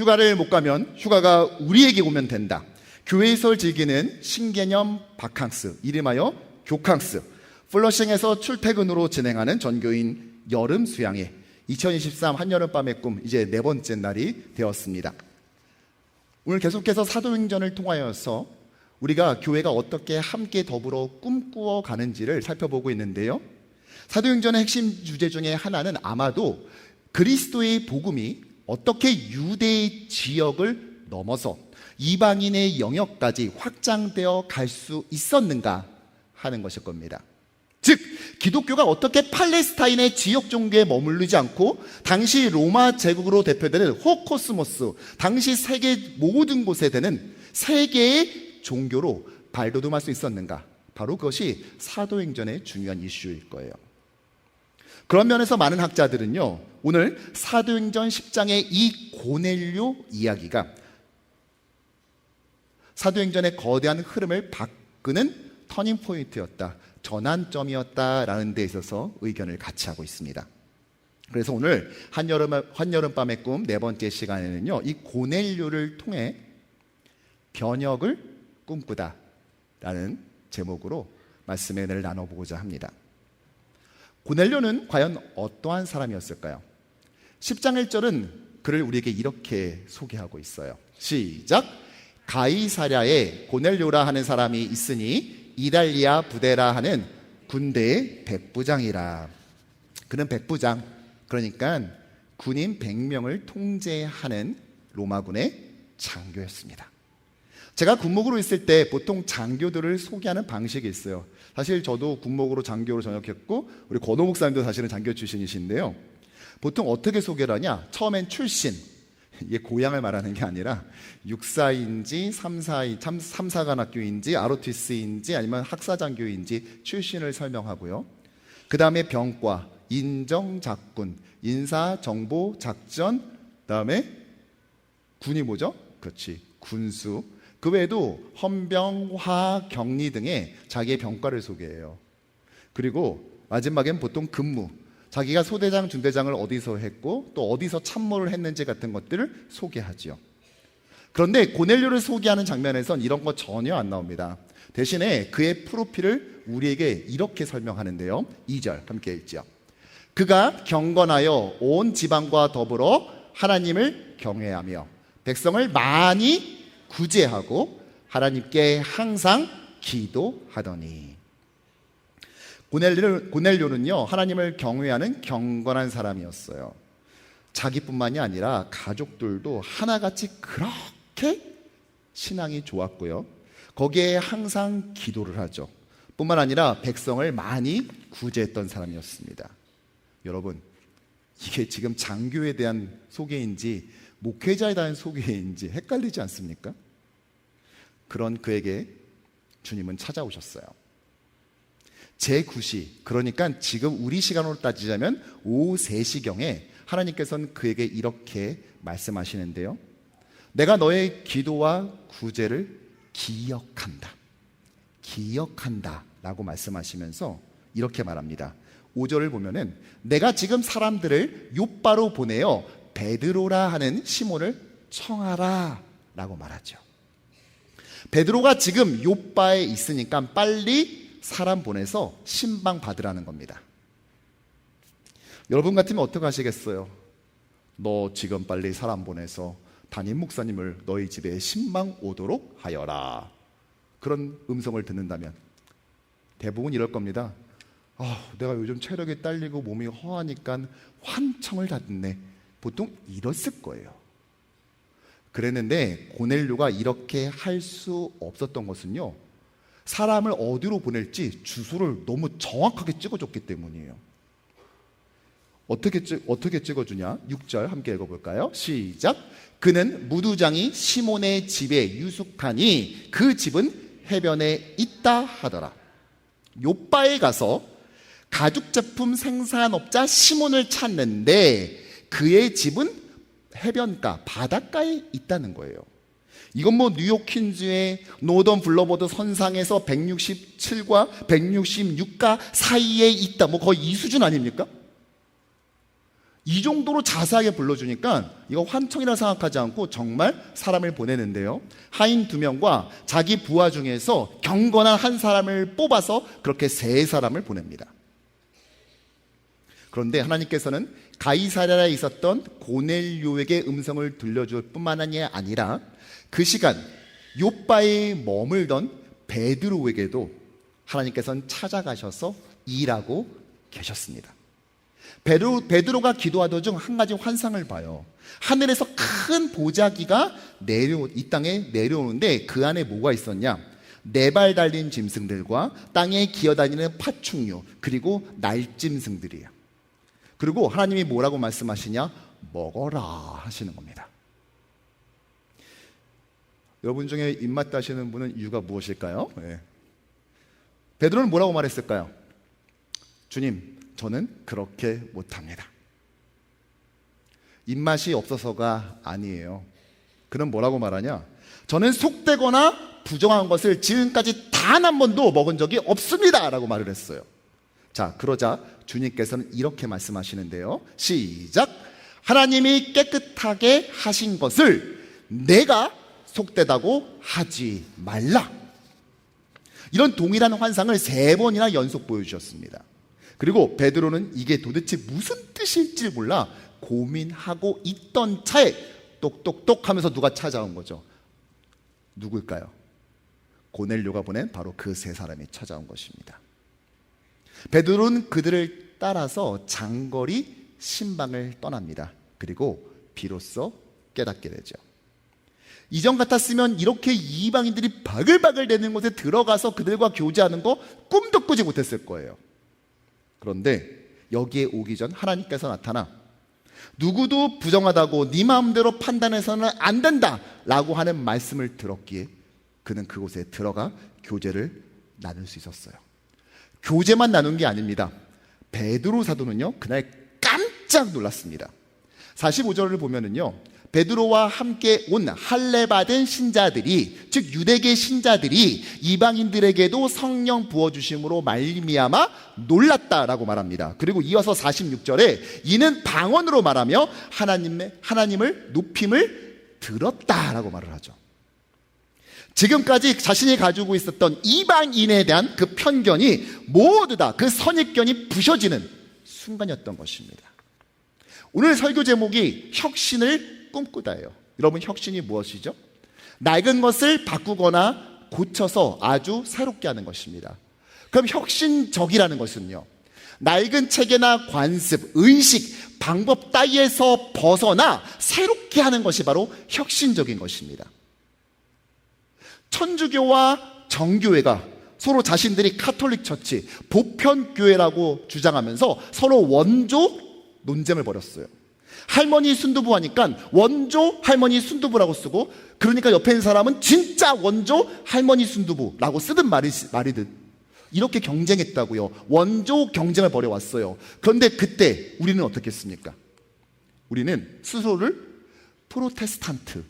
휴가를 못 가면 휴가가 우리에게 오면 된다. 교회에서 즐기는 신개념 바캉스, 이름하여 교캉스. 플러싱에서 출퇴근으로 진행하는 전교인 여름 수양회. 2023 한여름밤의 꿈, 이제 네 번째 날이 되었습니다. 오늘 계속해서 사도행전을 통하여서 우리가 교회가 어떻게 함께 더불어 꿈꾸어 가는지를 살펴보고 있는데요. 사도행전의 핵심 주제 중에 하나는 아마도 그리스도의 복음이 어떻게 유대의 지역을 넘어서 이방인의 영역까지 확장되어 갈 수 있었는가 하는 것일 겁니다. 즉, 기독교가 어떻게 팔레스타인의 지역 종교에 머무르지 않고 당시 로마 제국으로 대표되는 호코스모스, 당시 세계 모든 곳에 되는 세계의 종교로 발돋움할 수 있었는가? 바로 그것이 사도행전의 중요한 이슈일 거예요. 그런 면에서 많은 학자들은요, 오늘 사도행전 10장의 이 고넬료 이야기가 사도행전의 거대한 흐름을 바꾸는 터닝 포인트였다. 전환점이었다라는 데 있어서 의견을 같이 하고 있습니다. 그래서 오늘 한여름, 한여름밤의 꿈 네 번째 시간에는요, 이 고넬료를 통해 변혁을 꿈꾸다 라는 제목으로 은혜를 나눠보고자 합니다. 고넬료는 과연 어떠한 사람이었을까요? 10장 1절은 그를 우리에게 이렇게 소개하고 있어요. 시작. 가이사랴에 고넬료라 하는 사람이 있으니 이달리아 부대라 하는 군대의 백부장이라. 그는 백부장, 그러니까 군인 100명을 통제하는 로마군의 장교였습니다. 제가 군목으로 있을 때 보통 장교들을 소개하는 방식이 있어요. 사실 저도 군목으로 장교로 전역했고 우리 권호 목사님도 사실은 장교 출신이신데요. 보통 어떻게 소개를 하냐? 처음엔 출신. 이게 고향을 말하는 게 아니라 육사인지 삼사인 삼사관 학교인지 아로티스인지 아니면 학사장교인지 출신을 설명하고요. 그 다음에 병과, 인정작군, 인사정보 작전, 그다음에 군이 뭐죠? 그렇지 군수. 그 외에도 헌병, 화, 격리 등의 자기의 병과를 소개해요. 그리고 마지막엔 보통 근무, 자기가 소대장, 중대장을 어디서 했고 또 어디서 참모를 했는지 같은 것들을 소개하지요. 그런데 고넬료를 소개하는 장면에선 이런 거 전혀 안 나옵니다. 대신에 그의 프로필을 우리에게 이렇게 설명하는데요. 2절 함께 읽죠. 그가 경건하여 온 지방과 더불어 하나님을 경외하며 백성을 많이 구제하고 하나님께 항상 기도하더니 고넬료, 고넬료 는요 하나님을 경외하는 경건한 사람이었어요. 자기뿐만이 아니라 가족들도 하나같이 그렇게 신앙이 좋았고요. 거기에 항상 기도를 하죠. 뿐만 아니라 백성을 많이 구제했던 사람이었습니다. 여러분, 이게 지금 장교에 대한 소개인지 목회자에 대한 소개인지 헷갈리지 않습니까? 그런 그에게 주님은 찾아오셨어요. 제9시, 그러니까 지금 우리 시간으로 따지자면 오후 3시경에 하나님께서는 그에게 이렇게 말씀하시는데요. 내가 너의 기도와 구제를 기억한다. 기억한다. 라고 말씀하시면서 이렇게 말합니다. 5절을 보면은 내가 지금 사람들을 요바로 보내어 베드로라 하는 시몬을 청하라 라고 말하죠. 베드로가 지금 요바에 있으니까 빨리 사람 보내서 신방 받으라는 겁니다. 여러분 같으면 어떻게 하시겠어요? 너 지금 빨리 사람 보내서 담임 목사님을 너희 집에 신방 오도록 하여라. 그런 음성을 듣는다면 대부분 이럴 겁니다. 아, 내가 요즘 체력이 딸리고 몸이 허하니까 환청을 다 듣네. 보통 이랬을 거예요. 그랬는데 고넬료가 이렇게 할 수 없었던 것은요. 사람을 어디로 보낼지 주소를 너무 정확하게 찍어줬기 때문이에요. 어떻게, 찍, 어떻게 찍어주냐? 6절 함께 읽어볼까요? 시작. 그는 무두장이 시몬의 집에 유숙하니 그 집은 해변에 있다 하더라. 요바에 가서 가죽 제품 생산업자 시몬을 찾는데 그의 집은 해변가, 바닷가에 있다는 거예요. 이건 뭐 뉴욕 퀸즈의 노던 블러버드 선상에서 167과 166가 사이에 있다. 뭐 거의 이 수준 아닙니까? 이 정도로 자세하게 불러주니까 이거 환청이라 생각하지 않고 정말 사람을 보내는데요. 하인 두 명과 자기 부하 중에서 경건한 한 사람을 뽑아서 그렇게 세 사람을 보냅니다. 그런데 하나님께서는 가이사랴에 있었던 고넬료에게 음성을 들려줄 뿐만 아니라 그 시간 요바에 머물던 베드로에게도 하나님께서는 찾아가셔서 일하고 계셨습니다. 베드로, 베드로가 기도하던 중 한 가지 환상을 봐요. 하늘에서 큰 보자기가 내려 이 땅에 내려오는데 그 안에 뭐가 있었냐? 네 발 달린 짐승들과 땅에 기어다니는 파충류 그리고 날짐승들이에요. 그리고 하나님이 뭐라고 말씀하시냐? 먹어라 하시는 겁니다. 여러분 중에 입맛 다시는 분은 이유가 무엇일까요? 예. 베드로는 뭐라고 말했을까요? 주님, 저는 그렇게 못합니다. 입맛이 없어서가 아니에요. 그는 뭐라고 말하냐? 저는 속되거나 부정한 것을 지금까지 단 한 번도 먹은 적이 없습니다. 라고 말을 했어요. 자, 그러자 주님께서는 이렇게 말씀하시는데요. 시작. 하나님이 깨끗하게 하신 것을 내가 속되다고 하지 말라. 이런 동일한 환상을 세 번이나 연속 보여주셨습니다. 그리고 베드로는 이게 도대체 무슨 뜻일지 몰라 고민하고 있던 차에 똑똑똑 하면서 누가 찾아온 거죠. 누굴까요? 고넬료가 보낸 바로 그 세 사람이 찾아온 것입니다. 베드로는 그들을 따라서 장거리 신방을 떠납니다. 그리고 비로소 깨닫게 되죠. 이전 같았으면 이렇게 이방인들이 바글바글 대는 곳에 들어가서 그들과 교제하는 거 꿈도 꾸지 못했을 거예요. 그런데 여기에 오기 전 하나님께서 나타나 누구도 부정하다고 네 마음대로 판단해서는 안 된다라고 하는 말씀을 들었기에 그는 그곳에 들어가 교제를 나눌 수 있었어요. 교제만 나눈 게 아닙니다. 베드로 사도는요, 그날 깜짝 놀랐습니다. 45절을 보면은요, 베드로와 함께 온 할례 받은 신자들이 즉 유대계 신자들이 이방인들에게도 성령 부어 주심으로 말미암아 놀랐다라고 말합니다. 그리고 이어서 46절에 이는 방언으로 말하며 하나님의 하나님을 높임을 들었다라고 말을 하죠. 지금까지 자신이 가지고 있었던 이방인에 대한 그 편견이 모두 다 그 선입견이 부셔지는 순간이었던 것입니다. 오늘 설교 제목이 혁신을 꿈꾸다예요. 여러분 혁신이 무엇이죠? 낡은 것을 바꾸거나 고쳐서 아주 새롭게 하는 것입니다. 그럼 혁신적이라는 것은요. 낡은 체계나 관습, 의식, 방법 따위에서 벗어나 새롭게 하는 것이 바로 혁신적인 것입니다. 천주교와 정교회가 서로 자신들이 카톨릭 처치, 보편교회라고 주장하면서 서로 원조 논쟁을 벌였어요. 할머니 순두부 하니까 원조 할머니 순두부라고 쓰고 그러니까 옆에 있는 사람은 진짜 원조 할머니 순두부라고 쓰든 말이, 말이든 이렇게 경쟁했다고요. 원조 경쟁을 벌여왔어요. 그런데 그때 우리는 어떻게 했습니까? 우리는 스스로를 프로테스탄트,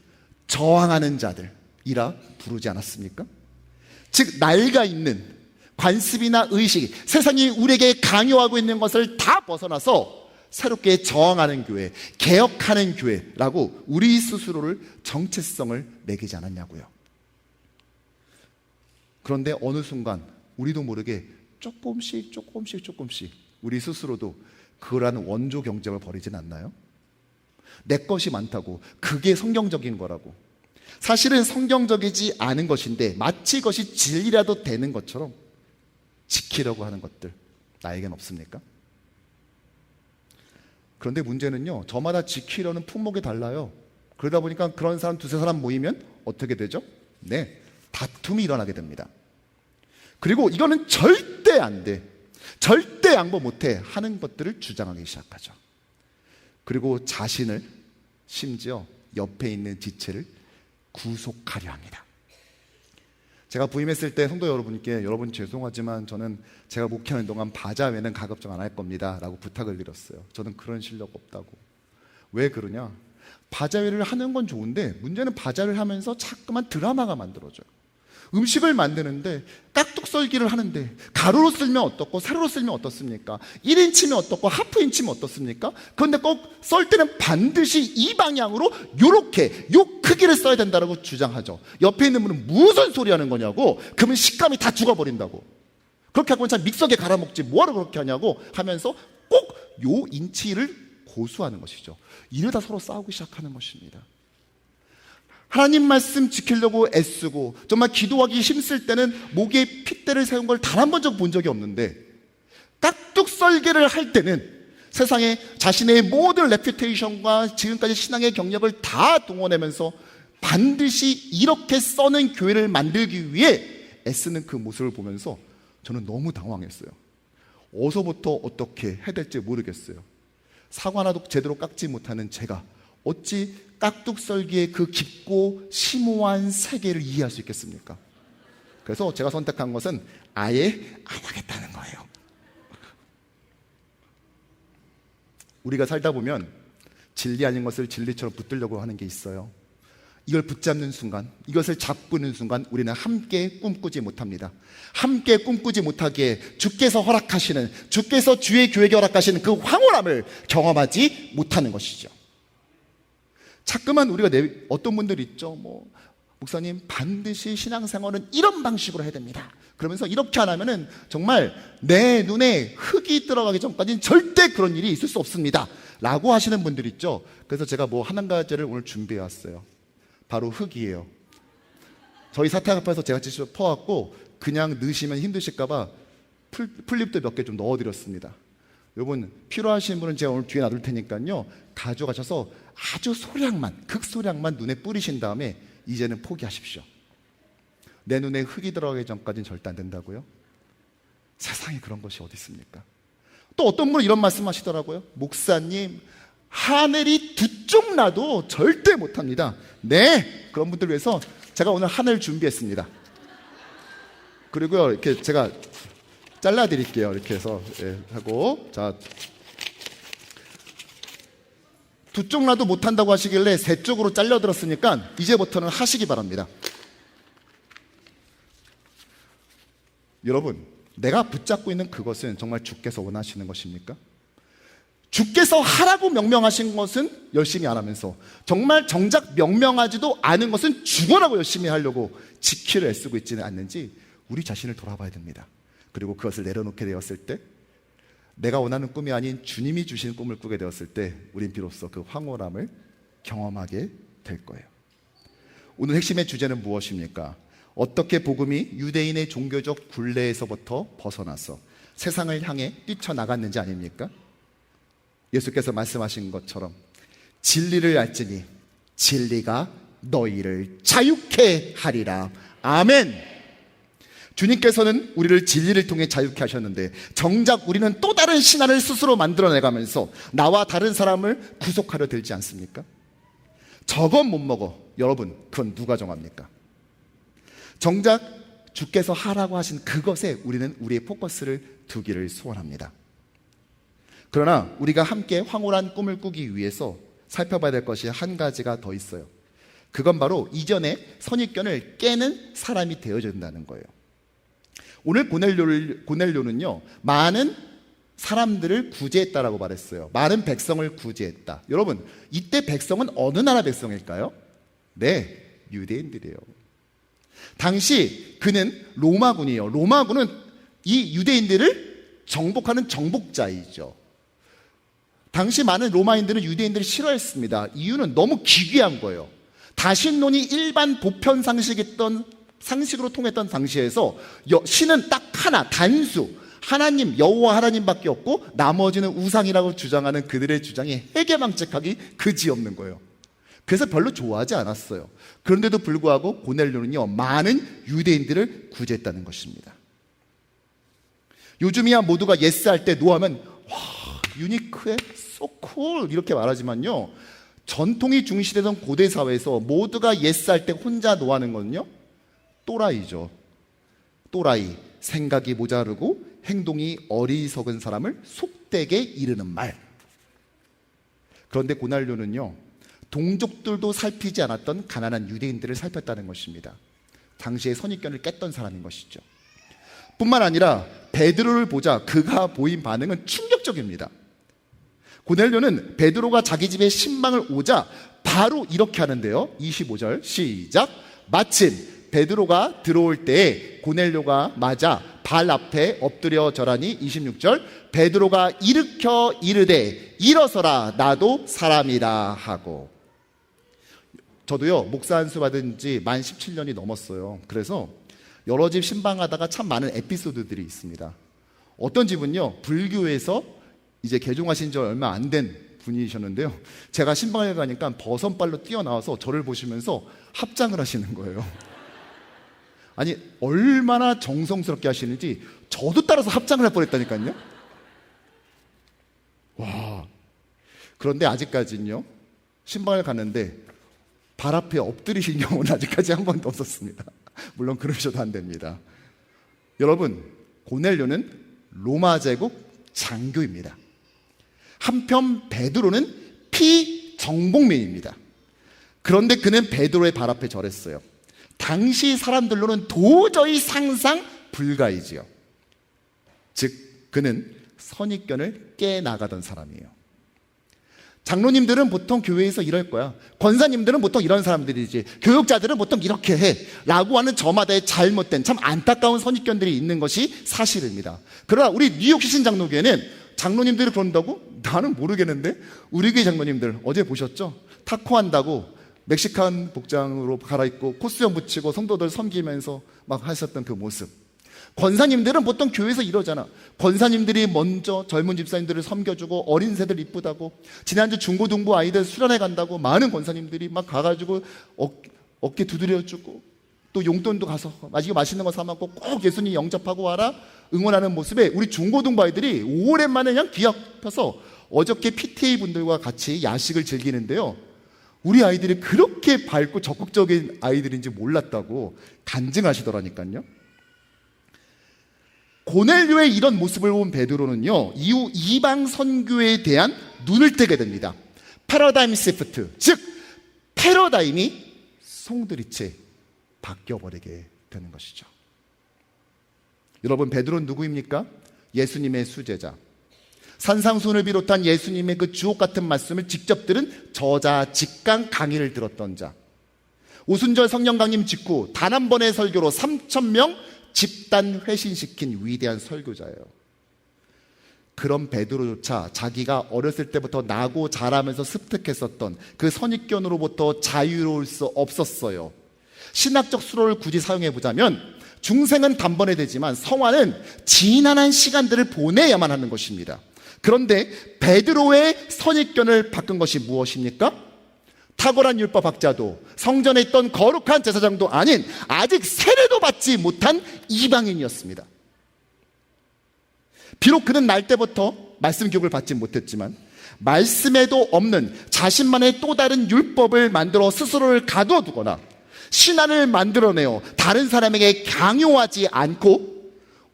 저항하는 자들 이라 부르지 않았습니까? 즉, 낡아 있는 관습이나 의식, 세상이 우리에게 강요하고 있는 것을 다 벗어나서 새롭게 저항하는 교회, 개혁하는 교회라고 우리 스스로를 정체성을 매기지 않았냐고요. 그런데 어느 순간 우리도 모르게 조금씩 조금씩 조금씩 우리 스스로도 그러한 원조 경쟁을 벌이진 않나요? 내 것이 많다고 그게 성경적인 거라고 사실은 성경적이지 않은 것인데 마치 그것이 진리라도 되는 것처럼 지키려고 하는 것들 나에겐 없습니까? 그런데 문제는요, 저마다 지키려는 품목이 달라요. 그러다 보니까 그런 사람 두세 사람 모이면 어떻게 되죠? 네, 다툼이 일어나게 됩니다. 그리고 이거는 절대 안 돼. 절대 양보 못 해. 하는 것들을 주장하기 시작하죠. 그리고 자신을 심지어 옆에 있는 지체를 구속하려 합니다. 제가 부임했을 때 성도 여러분께 여러분 죄송하지만 저는 제가 목회하는 동안 바자 외는 가급적 안 할 겁니다. 라고 부탁을 드렸어요. 저는 그런 실력 없다고. 왜 그러냐? 바자회를 하는 건 좋은데 문제는 바자를 하면서 자꾸만 드라마가 만들어져요. 음식을 만드는데 깍둑 썰기를 하는데 가루로 쓸면 어떻고 세로로 쓸면 어떻습니까? 1인치면 어떻고 하프인치면 어떻습니까? 그런데 꼭 썰 때는 반드시 이 방향으로 요렇게 요 크기를 써야 된다고 주장하죠. 옆에 있는 분은 무슨 소리 하는 거냐고 그러면 식감이 다 죽어버린다고 그렇게 하고 참 믹서기에 갈아먹지 뭐하러 그렇게 하냐고 하면서 꼭 요 인치를 고수하는 것이죠. 이러다 서로 싸우기 시작하는 것입니다. 하나님 말씀 지키려고 애쓰고 정말 기도하기 힘쓸 때는 목에 핏대를 세운 걸 단 한 번도 본 적이 없는데 깍둑썰기를 할 때는 세상에 자신의 모든 레퓨테이션과 지금까지 신앙의 경력을 다 동원하면서 반드시 이렇게 써는 교회를 만들기 위해 애쓰는 그 모습을 보면서 저는 너무 당황했어요. 어디서부터 어떻게 해야 될지 모르겠어요. 사과 하나도 제대로 깎지 못하는 제가 어찌 깍둑썰기의 그 깊고 심오한 세계를 이해할 수 있겠습니까? 그래서 제가 선택한 것은 아예 안 하겠다는 거예요. 우리가 살다 보면 진리 아닌 것을 진리처럼 붙들려고 하는 게 있어요. 이걸 붙잡는 순간, 이것을 잡고는 순간 우리는 함께 꿈꾸지 못합니다. 함께 꿈꾸지 못하기에 주께서 허락하시는, 주께서 주의 교회에 허락하시는 그 황홀함을 경험하지 못하는 것이죠. 자꾸만 우리가 내, 어떤 분들 있죠. 뭐, 목사님, 반드시 신앙생활은 이런 방식으로 해야 됩니다. 그러면서 이렇게 안 하면은 정말 내 눈에 흙이 들어가기 전까지는 절대 그런 일이 있을 수 없습니다. 라고 하시는 분들 있죠. 그래서 제가 뭐 한 가지를 오늘 준비해 왔어요. 바로 흙이에요. 저희 사탕 앞에서 제가 직접 퍼왔고 그냥 넣으시면 힘드실까봐 풀, 풀립도 몇 개 좀 넣어드렸습니다. 여러분 필요하신 분은 제가 오늘 뒤에 놔둘 테니까요 가져가셔서 아주 소량만 극소량만 눈에 뿌리신 다음에 이제는 포기하십시오. 내 눈에 흙이 들어가기 전까지는 절대 안 된다고요? 세상에 그런 것이 어디 있습니까? 또 어떤 분은 이런 말씀하시더라고요. 목사님 하늘이 두 쪽 나도 절대 못합니다. 네, 그런 분들 위해서 제가 오늘 하늘 준비했습니다. 그리고요 이렇게 제가 잘라 드릴게요. 이렇게 해서 예, 하고 자. 두 쪽 나도 못한다고 하시길래 세 쪽으로 잘려 들었으니까 이제부터는 하시기 바랍니다. 여러분, 내가 붙잡고 있는 그것은 정말 주께서 원하시는 것입니까? 주께서 하라고 명명하신 것은 열심히 안 하면서 정말 정작 명명하지도 않은 것은 죽어라고 열심히 하려고 지키려 애쓰고 있지는 않는지 우리 자신을 돌아봐야 됩니다. 그리고 그것을 내려놓게 되었을 때 내가 원하는 꿈이 아닌 주님이 주신 꿈을 꾸게 되었을 때 우린 비로소 그 황홀함을 경험하게 될 거예요. 오늘 핵심의 주제는 무엇입니까? 어떻게 복음이 유대인의 종교적 굴레에서부터 벗어나서 세상을 향해 뛰쳐나갔는지 아닙니까? 예수께서 말씀하신 것처럼 진리를 알지니 진리가 너희를 자유케 하리라. 아멘. 주님께서는 우리를 진리를 통해 자유케 하셨는데 정작 우리는 또 다른 신화를 스스로 만들어내가면서 나와 다른 사람을 구속하려 들지 않습니까? 저건 못 먹어. 여러분, 그건 누가 정합니까? 정작 주께서 하라고 하신 그것에 우리는 우리의 포커스를 두기를 소원합니다. 그러나 우리가 함께 황홀한 꿈을 꾸기 위해서 살펴봐야 될 것이 한 가지가 더 있어요. 그건 바로 이전의 선입견을 깨는 사람이 되어야 된다는 거예요. 오늘 고넬료는요, 많은 사람들을 구제했다라고 말했어요. 많은 백성을 구제했다. 여러분, 이때 백성은 어느 나라 백성일까요? 네, 유대인들이에요. 당시 그는 로마군이에요. 로마군은 이 유대인들을 정복하는 정복자이죠. 당시 많은 로마인들은 유대인들을 싫어했습니다. 이유는 너무 기괴한 거예요. 다신론이 일반 보편 상식했던 상식으로 통했던 당시에서 여- 신은 딱 하나 단수 하나님 여호와 하나님밖에 없고 나머지는 우상이라고 주장하는 그들의 주장이 해괴망측하기 그지없는 거예요. 그래서 별로 좋아하지 않았어요. 그런데도 불구하고 고넬료는요 많은 유대인들을 구제했다는 것입니다. 요즘이야 모두가 예스 할 때 노하면 와 유니크해 소쿨 이렇게 말하지만요 전통이 중시되던 고대 사회에서 모두가 예스 할 때 혼자 노하는 건요 또라이죠. 또라이 생각이 모자르고 행동이 어리석은 사람을 속되게 이르는 말. 그런데 고날료는요 동족들도 살피지 않았던 가난한 유대인들을 살폈다는 것입니다. 당시의 선입견을 깼던 사람인 것이죠. 뿐만 아니라 베드로를 보자 그가 보인 반응은 충격적입니다. 고넬료는 베드로가 자기 집에 신방을 오자 바로 이렇게 하는데요. 25절 시작. 마침 베드로가 들어올 때 고넬료가 맞아 발 앞에 엎드려 절하니 26절 베드로가 일으켜 이르되 일어서라 나도 사람이라 하고 저도요 목사 안수 받은 지 만 17년이 넘었어요. 그래서 여러 집 신방하다가 참 많은 에피소드들이 있습니다. 어떤 집은요 불교에서 이제 개종하신 지 얼마 안 된 분이셨는데요. 제가 신방에 가니까 버선발로 뛰어나와서 저를 보시면서 합장을 하시는 거예요. 아니 얼마나 정성스럽게 하시는지 저도 따라서 합장을 할 뻔했다니까요. 와 그런데 아직까지는요 신방을 갔는데 발 앞에 엎드리신 경우는 아직까지 한 번도 없었습니다. 물론 그러셔도 안 됩니다. 여러분 고넬료는 로마 제국 장교입니다. 한편 베드로는 피정복민입니다. 그런데 그는 베드로의 발 앞에 절했어요. 당시 사람들로는 도저히 상상 불가이지요. 즉 그는 선입견을 깨 나가던 사람이에요. 장로님들은 보통 교회에서 이럴 거야. 권사님들은 보통 이런 사람들이지. 교육자들은 보통 이렇게 해. 라고 하는 저마다의 잘못된 참 안타까운 선입견들이 있는 것이 사실입니다. 그러나 우리 뉴욕 시신 장로교회는 장로님들이 그런다고? 나는 모르겠는데 우리 교회 장로님들 어제 보셨죠? 타코 한다고 멕시칸 복장으로 갈아입고 코스염 붙이고 성도들 섬기면서 막 하셨던 그 모습. 권사님들은 보통 교회에서 이러잖아. 권사님들이 먼저 젊은 집사님들을 섬겨주고 어린 새들 이쁘다고 지난주 중고등부 아이들 수련회 간다고 많은 권사님들이 막 가가지고 어, 어깨 두드려주고 또 용돈도 가서 맛있게 맛있는 거 사 먹고 꼭 예수님 영접하고 와라 응원하는 모습에 우리 중고등부 아이들이 오랜만에 그냥 뒤엎여서 어저께 PTA 분들과 같이 야식을 즐기는데요. 우리 아이들이 그렇게 밝고 적극적인 아이들인지 몰랐다고 간증하시더라니까요. 고넬료의 이런 모습을 본 베드로는요 이후 이방 선교에 대한 눈을 뜨게 됩니다. 패러다임 시프트, 즉 패러다임이 송두리째 바뀌어 버리게 되는 것이죠. 여러분 베드로는 누구입니까? 예수님의 수제자. 산상순을 비롯한 예수님의 그 주옥 같은 말씀을 직접 들은 저자 직강 강의를 들었던 자. 오순절 성령 강림 직후 단 한 번의 설교로 3천 명 집단 회신시킨 위대한 설교자예요. 그런 베드로조차 자기가 어렸을 때부터 나고 자라면서 습득했었던 그 선입견으로부터 자유로울 수 없었어요. 신학적 수로를 굳이 사용해 보자면 중생은 단번에 되지만 성화는 지난한 시간들을 보내야만 하는 것입니다. 그런데 베드로의 선입견을 바꾼 것이 무엇입니까? 탁월한 율법학자도 성전에 있던 거룩한 제사장도 아닌 아직 세례도 받지 못한 이방인이었습니다. 비록 그는 날 때부터 말씀 교육을 받지 못했지만 말씀에도 없는 자신만의 또 다른 율법을 만들어 스스로를 가둬두거나 신앙을 만들어내어 다른 사람에게 강요하지 않고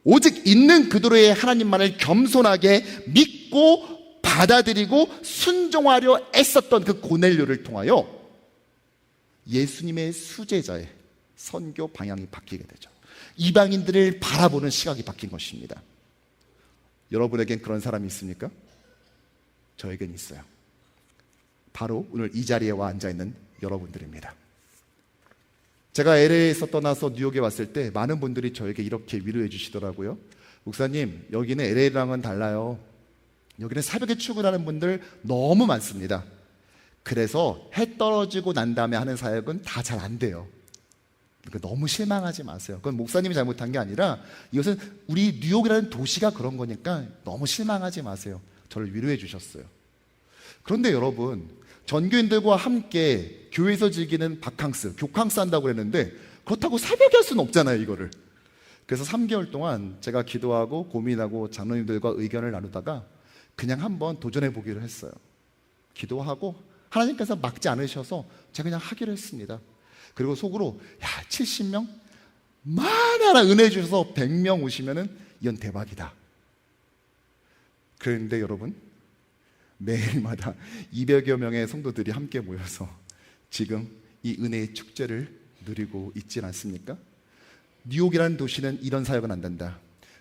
오직 있는 그대로의 하나님만을 겸손하게 믿고 받아들이고 순종하려 애썼던 그 고넬료를 통하여 예수님의 수제자의 선교 방향이 바뀌게 되죠. 이방인들을 바라보는 시각이 바뀐 것입니다. 여러분에겐 그런 사람이 있습니까? 저에겐 있어요. 바로 오늘 이 자리에 와 앉아 있는 여러분들입니다. 제가 LA에서 떠나서 뉴욕에 왔을 때 많은 분들이 저에게 이렇게 위로해 주시더라고요. 목사님, 여기는 LA랑은 달라요. 여기는 새벽에 출근하는 분들 너무 많습니다. 그래서 해 떨어지고 난 다음에 하는 사역은 다 잘 안 돼요. 그러니까 너무 실망하지 마세요. 그건 목사님이 잘못한 게 아니라 이것은 우리 뉴욕이라는 도시가 그런 거니까 너무 실망하지 마세요. 저를 위로해 주셨어요. 그런데 여러분, 전교인들과 함께 교회에서 즐기는 바캉스, 교캉스 한다고 그랬는데 그렇다고 새벽에 할 수는 없잖아요, 이거를. 그래서 3개월 동안 제가 기도하고 고민하고 장로님들과 의견을 나누다가 그냥 한번 도전해 보기로 했어요. 기도하고 하나님께서 막지 않으셔서 제가 그냥 하기로 했습니다. 그리고 속으로 야 70명 만하나 은혜 주셔서 100명 오시면은 이건 대박이다. 그런데 여러분 매일마다 200여 명의 성도들이 함께 모여서 지금 이 은혜의 축제를 누리고 있지 않습니까? 뉴욕이라는 도시는 이런 사역은 안 된다.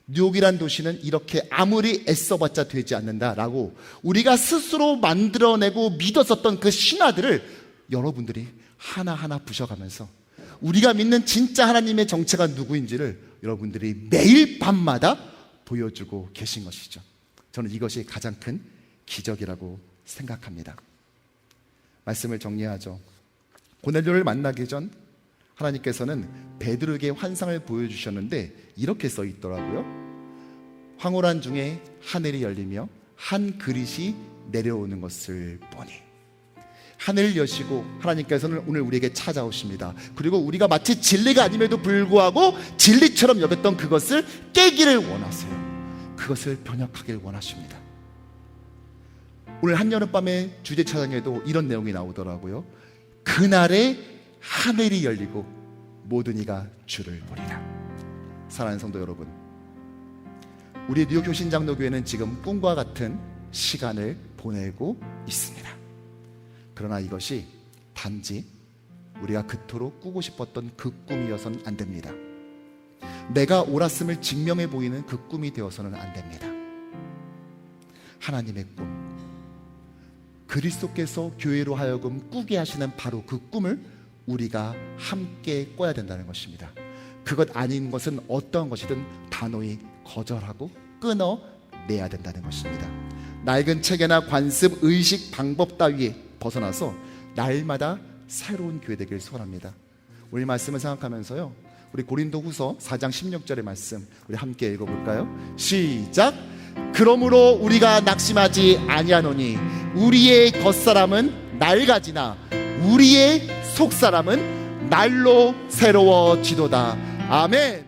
뉴욕이라는 도시는 이렇게 아무리 애써봤자 되지 않는다라고 우리가 스스로 만들어내고 믿었었던 그 신화들을 여러분들이 하나하나 부셔가면서 우리가 믿는 진짜 하나님의 정체가 누구인지를 여러분들이 매일 밤마다 보여주고 계신 것이죠. 저는 이것이 가장 큰 기적이라고 생각합니다. 말씀을 정리하죠. 고넬료를 만나기 전 하나님께서는 베드로에게 환상을 보여주셨는데 이렇게 써 있더라고요. 황홀한 중에 하늘이 열리며 한 그릇이 내려오는 것을 보니 하늘 여시고 하나님께서는 오늘 우리에게 찾아오십니다. 그리고 우리가 마치 진리가 아님에도 불구하고 진리처럼 여겼던 그것을 깨기를 원하세요. 그것을 변혁하길 원하십니다. 오늘 한여름밤의 주제 차장에도 이런 내용이 나오더라고요. 그날에 하늘이 열리고 모든 이가 주를 보리라. 사랑하는 성도 여러분, 우리 뉴욕 효신장로교회는 지금 꿈과 같은 시간을 보내고 있습니다. 그러나 이것이 단지 우리가 그토록 꾸고 싶었던 그 꿈이어서는 안 됩니다. 내가 옳았음을 증명해 보이는 그 꿈이 되어서는 안 됩니다. 하나님의 꿈, 그리스도께서 교회로 하여금 꾸게 하시는 바로 그 꿈을 우리가 함께 꿔야 된다는 것입니다. 그것 아닌 것은 어떠한 것이든 단호히 거절하고 끊어내야 된다는 것입니다. 낡은 체계나 관습, 의식, 방법 따위에 벗어나서 날마다 새로운 교회 되길 소원합니다. 우리 말씀을 생각하면서요. 우리 고린도 후서 4장 16절의 말씀 우리 함께 읽어 볼까요? 시작! 그러므로 우리가 낙심하지 아니하노니 우리의 겉사람은 낡아지나 우리의 속사람은 날로 새로워지도다. 아멘.